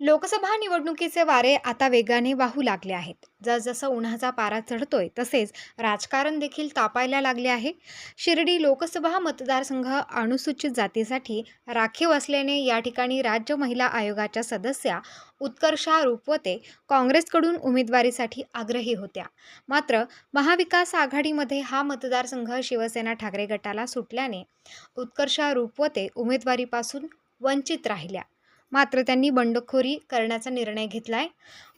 लोकसभा निवडणुकीचे वारे आता वेगाने वाहू लागले आहेत. जसजसं उन्हाचा पारा चढतोय तसेच राजकारण देखील तापायला लागले आहे. शिर्डी लोकसभा मतदारसंघ अनुसूचित जातीसाठी राखीव असल्याने या ठिकाणी राज्य महिला आयोगाच्या सदस्या उत्कर्षा रूपवते काँग्रेसकडून उमेदवारीसाठी आग्रही होत्या. मात्र महाविकास आघाडीमध्ये हा मतदारसंघ शिवसेना ठाकरे गटाला सुटल्याने उत्कर्षा रूपवते उमेदवारीपासून वंचित राहिल्या. मात्र त्यांनी बंडखोरी करण्याचा निर्णय घेतला आहे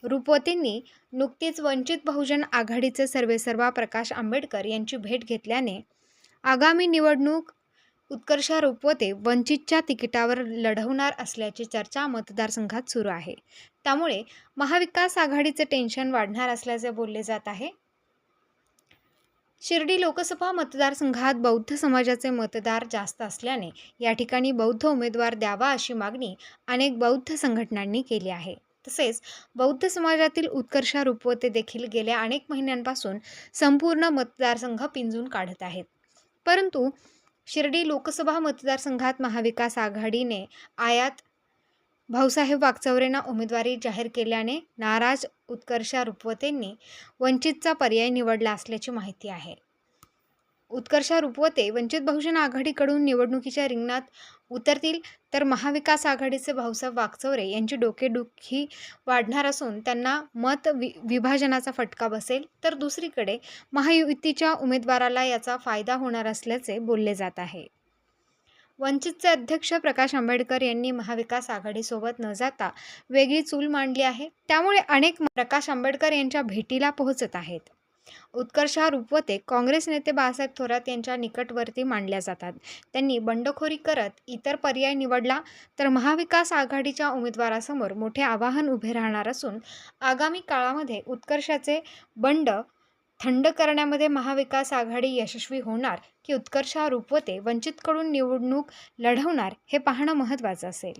रूपवतींनी नुकतीच वंचित बहुजन आघाडीचे सर्वेसर्वा प्रकाश आंबेडकर यांची भेट घेतल्याने आगामी निवडणूक उत्कर्षा रूपवते वंचितच्या तिकिटावर लढवणार असल्याची चर्चा मतदारसंघात सुरू आहे. त्यामुळे महाविकास आघाडीचे टेन्शन वाढणार असल्याचे बोलले जात आहे. शिर्डी लोकसभा मतदारसंघात बौद्ध समाजाचे मतदार जास्त असल्याने या ठिकाणी बौद्ध उमेदवार द्यावा अशी मागणी अनेक बौद्ध संघटनांनी केली आहे. तसेच बौद्ध समाजातील उत्कर्षा रूपवते देखील गेल्या अनेक महिन्यांपासून संपूर्ण मतदारसंघ पिंजून काढत आहेत. परंतु शिर्डी लोकसभा मतदारसंघात महाविकास आघाडीने आयात भाऊसाहेब वागचौरेंना उमेदवारी जाहीर केल्याने नाराज उत्कर्षा रुपवतेंनी वंचितचा पर्याय निवडला असल्याची माहिती आहे. उत्कर्षा रुपवते वंचित बहुजन आघाडीकडून निवडणुकीच्या रिंगणात उतरतील तर महाविकास आघाडीचे भाऊसाहेब वागचौरे यांची डोकेदुखी वाढणार असून त्यांना मत वि विभाजनाचा फटका बसेल तर दुसरीकडे महायुतीच्या उमेदवाराला याचा फायदा होणार असल्याचे बोलले जात आहे. वंचितचे अध्यक्ष प्रकाश आंबेडकर यांनी महाविकास आघाडीसोबत न जाता वेगळी चूल मांडली आहे. त्यामुळे अनेक प्रकाश आंबेडकर यांच्या भेटीला पोहोचत आहेत. उत्कर्षा रूपवते काँग्रेस नेते बाळासाहेब थोरात यांच्या निकटवर्ती मांडल्या जातात. त्यांनी बंडखोरी करत इतर पर्याय निवडला तर महाविकास आघाडीच्या उमेदवारासमोर मोठे आव्हान उभे राहणार असून आगामी काळामध्ये उत्कर्षाचे बंड थंड करण्यामध्ये महाविकास आघाडी यशस्वी होणार की उत्कर्षा रूपवते वंचितकडून निवडणूक लढवणार हे पाहणं महत्त्वाचं असेल.